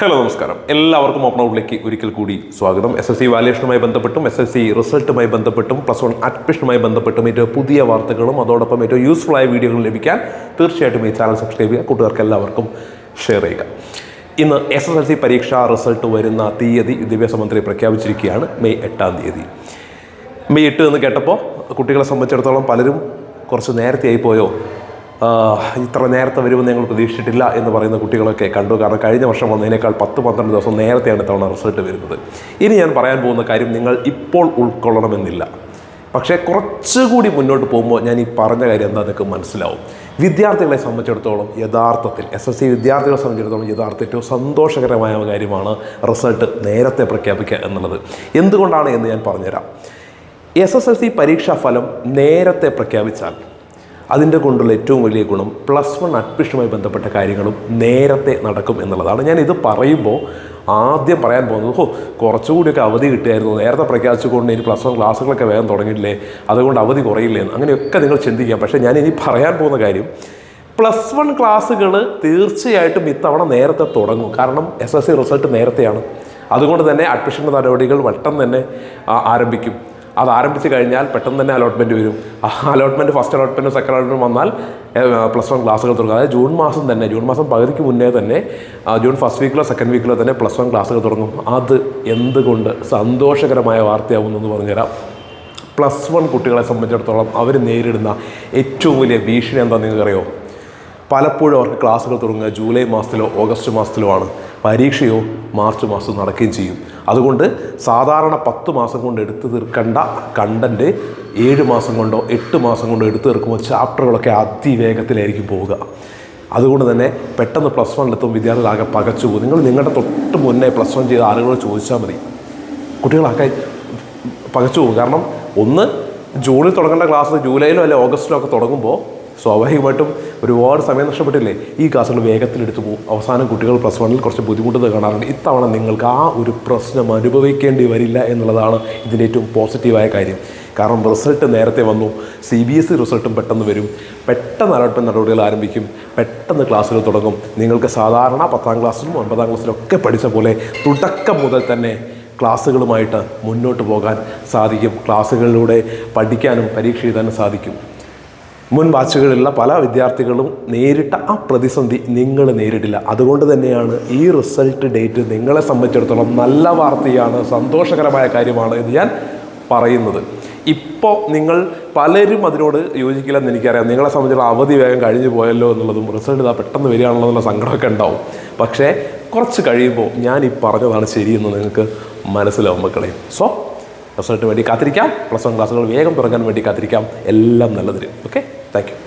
Hello നമസ്കാരം. എല്ലാവർക്കും open ഔട്ടിലേക്ക് ഒരിക്കൽ കൂടി സ്വാഗതം. എസ് എസ് സി വാല്യുവേഷനുമായി ബന്ധപ്പെട്ടും എസ് എസ് സി റിസൾട്ടുമായി ബന്ധപ്പെട്ടും പ്ലസ് വൺ അഡ്മിഷനുമായി ബന്ധപ്പെട്ടും ഏറ്റവും പുതിയ വാർത്തകളും അതോടൊപ്പം ഏറ്റവും യൂസ്ഫുൾ ആയ വീഡിയോകൾ ലഭിക്കാൻ തീർച്ചയായിട്ടും ഈ ചാനൽ സബ്സ്ക്രൈബ് ചെയ്യുക. കൂട്ടുകാർക്ക് എല്ലാവർക്കും ഷെയർ ചെയ്യുക. ഇന്ന് എസ് എസ് എൽ സി പരീക്ഷാ റിസൾട്ട് വരുന്ന തീയതി വിദ്യാഭ്യാസ മന്ത്രി പ്രഖ്യാപിച്ചിരിക്കുകയാണ് മെയ് എട്ടാം തീയതി. മെയ് എട്ട് എന്ന് കേട്ടപ്പോൾ കുട്ടികളെ സംബന്ധിച്ചിടത്തോളം പലരും കുറച്ച് നേരത്തെ ആയിപ്പോയോ ഇത്ര നേരത്തെ വരുമെന്ന് ഞങ്ങൾ പ്രതീക്ഷിച്ചിട്ടില്ല എന്ന് പറയുന്ന കുട്ടികളൊക്കെ കണ്ടു. കാരണം കഴിഞ്ഞ വർഷം വന്നതിനേക്കാൾ പത്ത് പന്ത്രണ്ട് ദിവസം നേരത്തെയാണ് ഇത്തവണ റിസൾട്ട് വരുന്നത്. ഇനി ഞാൻ പറയാൻ പോകുന്ന കാര്യം നിങ്ങൾ ഇപ്പോൾ ഉൾക്കൊള്ളണമെന്നില്ല. പക്ഷേ കുറച്ചുകൂടി മുന്നോട്ട് പോകുമ്പോൾ ഞാൻ ഈ പറഞ്ഞ കാര്യം എന്താ നിങ്ങൾക്ക് മനസ്സിലാവും. വിദ്യാർത്ഥികളെ സംബന്ധിച്ചിടത്തോളം യഥാർത്ഥത്തിൽ എസ് എസ് സി വിദ്യാർത്ഥികളെ സംബന്ധിച്ചിടത്തോളം യഥാർത്ഥ ഏറ്റവും സന്തോഷകരമായ കാര്യമാണ് റിസൾട്ട് നേരത്തെ പ്രഖ്യാപിക്കുക എന്നുള്ളത്. എന്തുകൊണ്ടാണ് എന്ന് ഞാൻ പറഞ്ഞുതരാം. എസ് എസ് എൽ സി പരീക്ഷാ ഫലം നേരത്തെ പ്രഖ്യാപിച്ചാൽ അതിന്റെ കൊണ്ടുള്ള ഏറ്റവും വലിയ ഗുണം പ്ലസ് വൺ അഡ്മിഷനുമായി ബന്ധപ്പെട്ട കാര്യങ്ങളും നേരത്തെ നടക്കും എന്നുള്ളതാണ്. ഞാൻ ഇത് പറയുമ്പോൾ ആദ്യം പറയാൻ പോകുന്നത് ഓ കുറച്ചുകൂടിയൊക്കെ അവധി കിട്ടിയായിരുന്നു. നേരത്തെ പ്രഖ്യാപിച്ചുകൊണ്ട് ഇനി പ്ലസ് വൺ ക്ലാസ്സുകളൊക്കെ വേഗം തുടങ്ങിയില്ലേ അതുകൊണ്ട് അവധി കുറയില്ലേ എന്ന്. അങ്ങനെയൊക്കെ നിങ്ങൾ ചിന്തിക്കാം. പക്ഷേ ഞാൻ ഇനി പറയാൻ പോകുന്ന കാര്യം പ്ലസ് വൺ ക്ലാസ്സുകൾ തീർച്ചയായിട്ടും ഇത്തവണ നേരത്തെ തുടങ്ങും. കാരണം എസ് എസ് സി റിസൾട്ട് നേരത്തെയാണ്. അതുകൊണ്ട് തന്നെ അഡ്മിഷൻ നടപടികൾ വട്ടം തന്നെ ആരംഭിക്കും. അത് ആരംഭിച്ച് കഴിഞ്ഞാൽ പെട്ടെന്ന് തന്നെ അലോട്ട്മെന്റ് വരും. ആ അലോട്ട്മെന്റ് ഫസ്റ്റ് അലോട്ട്മെന്റും സെക്കൻഡ് അലോട്ട്മെന്റും വന്നാൽ പ്ലസ് വൺ ക്ലാസ്സുകൾ തുടങ്ങും. അതായത് ജൂൺ മാസം തന്നെ ജൂൺ മാസം പകുതിക്ക് മുന്നേ തന്നെ ജൂൺ ഫസ്റ്റ് വീക്കിലോ സെക്കൻഡ് വീക്കിലോ തന്നെ പ്ലസ് വൺ ക്ലാസ്സുകൾ തുടങ്ങും. അത് എന്തുകൊണ്ട് സന്തോഷകരമായ വാർത്തയാവുന്നു എന്ന് പറഞ്ഞുതരാം. പ്ലസ് വൺ കുട്ടികളെ സംബന്ധിച്ചിടത്തോളം അവർ നേരിടുന്ന ഏറ്റവും വലിയ ഭീഷണി എന്താണെന്ന് നിങ്ങൾക്കറിയോ? പലപ്പോഴും അവർക്ക് ക്ലാസ്സുകൾ തുടങ്ങുക ജൂലൈ മാസത്തിലോ ഓഗസ്റ്റ് മാസത്തിലോ ആണ്. പരീക്ഷയോ മാർച്ച് മാസം നടക്കുകയും ചെയ്യും. അതുകൊണ്ട് സാധാരണ പത്ത് മാസം കൊണ്ട് എടുത്തു തീർക്കേണ്ട കണ്ടന്റ് ഏഴ് മാസം കൊണ്ടോ എട്ട് മാസം കൊണ്ടോ എടുത്തു തീർക്കുമ്പോൾ ചാപ്റ്ററുകളൊക്കെ അതിവേഗത്തിലായിരിക്കും പോവുക. അതുകൊണ്ട് തന്നെ പെട്ടെന്ന് പ്ലസ് വണ്ണിലെത്തും വിദ്യാർത്ഥികളാകെ പകച്ചു പോകും. നിങ്ങൾ നിങ്ങളുടെ തൊട്ട് മുന്നേ പ്ലസ് വൺ ചെയ്ത ആളുകളോട് ചോദിച്ചാൽ മതി. കുട്ടികളൊക്കെ പകച്ചു പോകും. കാരണം ഒന്ന് ജൂണിൽ തുടങ്ങേണ്ട ക്ലാസ് ജൂലൈയിലോ അല്ലെ ഓഗസ്റ്റിലോ ഒക്കെ തുടങ്ങുമ്പോൾ സ്വാഭാവികമായിട്ടും ഒരുപാട് സമയം നഷ്ടപ്പെട്ടില്ലേ? ഈ ക്ലാസ്സുകൾ വേഗത്തിലെടുത്തു പോകും അവസാനം കുട്ടികൾ പ്ലസ് വണ്ണിൽ കുറച്ച് ബുദ്ധിമുട്ട് കാണാറുണ്ട്. ഇത്തവണ നിങ്ങൾക്ക് ആ ഒരു പ്രശ്നം അനുഭവിക്കേണ്ടി വരില്ല എന്നുള്ളതാണ് ഇതിന്റെ ഏറ്റവും പോസിറ്റീവായ കാര്യം. കാരണം റിസൾട്ട് നേരത്തെ വന്നു സി ബി എസ് ഇ റിസൾട്ടും പെട്ടെന്ന് വരും. പെട്ടെന്ന് അലോട്ട്മെന്റ് നടപടികൾ ആരംഭിക്കും. പെട്ടെന്ന് ക്ലാസ്സുകൾ തുടങ്ങും. നിങ്ങൾക്ക് സാധാരണ പത്താം ക്ലാസ്സിലും ഒൻപതാം ക്ലാസ്സിലും ഒക്കെ പഠിച്ച പോലെ തുടക്കം മുതൽ തന്നെ ക്ലാസ്സുകളുമായിട്ട് മുന്നോട്ട് പോകാൻ സാധിക്കും. ക്ലാസ്സുകളിലൂടെ പഠിക്കാനും പരീക്ഷ എഴുതാനും സാധിക്കും. മുൻ ബാച്ചുകളിലുള്ള പല വിദ്യാർത്ഥികളും നേരിട്ട ആ പ്രതിസന്ധി നിങ്ങൾ നേരിട്ടില്ല അതുകൊണ്ട് തന്നെയാണ് ഈ റിസൾട്ട് ഡേറ്റ് നിങ്ങളെ സംബന്ധിച്ചിടത്തോളം നല്ല വാർത്തയാണ് സന്തോഷകരമായ കാര്യമാണ് എന്ന് ഞാൻ പറയുന്നത്. ഇപ്പോൾ നിങ്ങൾ പലരും അതിനോട് യോജിക്കില്ലെന്ന് എനിക്കറിയാം. നിങ്ങളെ സംബന്ധിച്ചുള്ള അവധി വേഗം കഴിഞ്ഞു പോയല്ലോ എന്നുള്ളതും റിസൾട്ട് ഇതാ പെട്ടെന്ന് വരികയാണല്ലോ എന്നുള്ള സങ്കടമൊക്കെ ഉണ്ടാവും. പക്ഷേ കുറച്ച് കഴിയുമ്പോൾ ഞാൻ ഈ പറഞ്ഞതാണ് ശരിയെന്ന് നിങ്ങൾക്ക് മനസ്സിലാവും മക്കളെ. സോ റിസൾട്ട് വേണ്ടി കാത്തിരിക്കാം. പ്ലസ് വൺ ക്ലാസ്സുകൾ വേഗം തുടങ്ങാൻ വേണ്ടി കാത്തിരിക്കാം. എല്ലാം നല്ലതിന്. Okay thank you